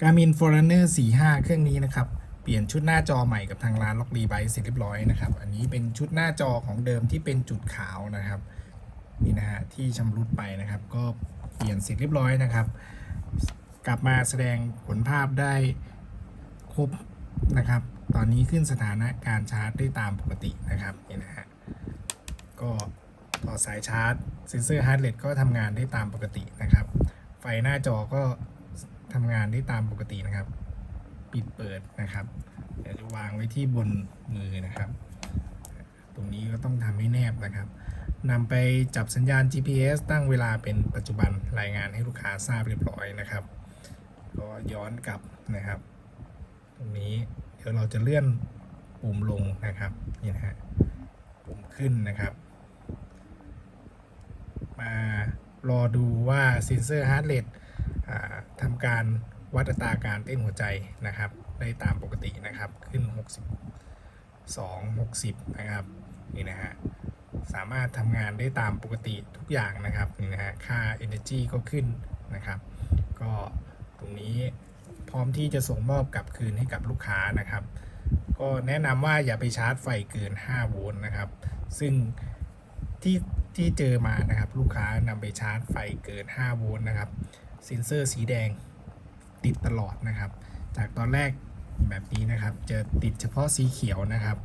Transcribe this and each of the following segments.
Garmin Forerunner 45 เครื่องนี้นะครับ เปลี่ยนชุดหน้าจอใหม่กับทางร้านล็อกรีไบเสร็จเรียบร้อยนะครับ อันนี้เป็นชุดหน้าจอของเดิมที่เป็นจุดขาวนะครับ นี่นะฮะที่ชำรุดไปนะครับ ก็เปลี่ยนเสร็จเรียบร้อยนะครับ กลับมาแสดงผลภาพได้ครบนะครับ ตอนนี้ขึ้นสถานะการชาร์จได้ตามปกตินะครับนี่นะฮะก็ต่อสายชาร์จเซนเซอร์ฮาร์ดเรทก็ทำงานได้ตามปกตินะครับ ไฟหน้าจอก็ ทำงานได้ตามปกตินะครับ ปิดเปิดนะครับเดี๋ยวจะวางไว้ที่บนมือนะครับ ตรงนี้ก็ต้องทำให้แนบนะครับนำไปจับสัญญาณ GPS ตั้งเวลาเป็นปัจจุบันรายงานให้ลูกค้าทราบเรียบร้อยนะครับ ก็ย้อนกลับนะครับ ตรงนี้เดี๋ยวเราจะเลื่อนปุ่มลงนะครับนี่นะฮะปุ่มขึ้นนะครับ มารอดูว่าเซนเซอร์ฮาร์ดเรท ทำการวัดอัตราการเต้นหัวใจนะครับ ได้ตามปกตินะครับขึ้น 62 60 นะครับนี่นะฮะสามารถทำงานได้ตามปกติทุกอย่างนะครับนี่นะฮะค่า energy ก็ขึ้นนะครับ ก็ตรงนี้พร้อมที่จะส่งมอบกลับคืนให้กับลูกค้านะครับ ก็แนะนำว่าอย่าไปชาร์จไฟเกิน 5 โวลต์นะครับ ซึ่งที่ที่เจอมานะครับ ลูกค้านำไปชาร์จไฟเกิน 5 โวลต์นะครับ เซ็นเซอร์สีแดงติดตลอดนะครับ จากตอนแรกแบบนี้นะครับ จะติดเฉพาะสีเขียวนะครับ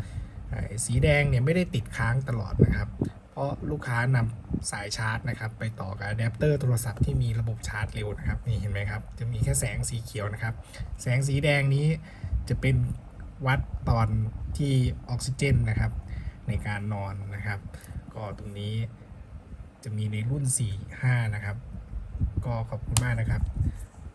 สีแดงเนี่ยไม่ได้ติดค้างตลอดนะครับ เพราะลูกค้านำสายชาร์จนะครับ ไปต่อกับอะแดปเตอร์โทรศัพท์ที่มีระบบชาร์จเร็วนะครับนี่เห็นไหมครับ จะมีแค่แสงสีเขียวนะครับ แสงสีแดงนี้จะเป็นวัดตอนที่ออกซิเจนนะครับ ในการนอนนะครับ ก็ตรงนี้จะมีในรุ่น 4 5 นะครับ ก็ขอบคุณมากนะครับ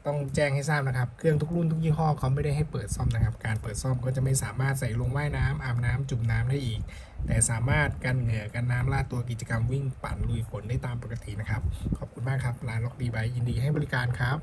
ต้องแจ้งให้ทราบนะครับ เครื่องทุกรุ่นทุกยี่ห้อเขาไม่ได้ให้เปิดซ่อมนะครับ การเปิดซ่อมก็จะไม่สามารถใส่ลงว่ายน้ำอาบน้ำจุ่มน้ำได้อีก แต่สามารถกันเหงื่อกันน้ำลาดตัวกิจกรรมวิ่งปั่นลุยฝนได้ตามปกตินะครับ ขอบคุณมากครับร้านล็อกดีไบยินดีให้บริการครับ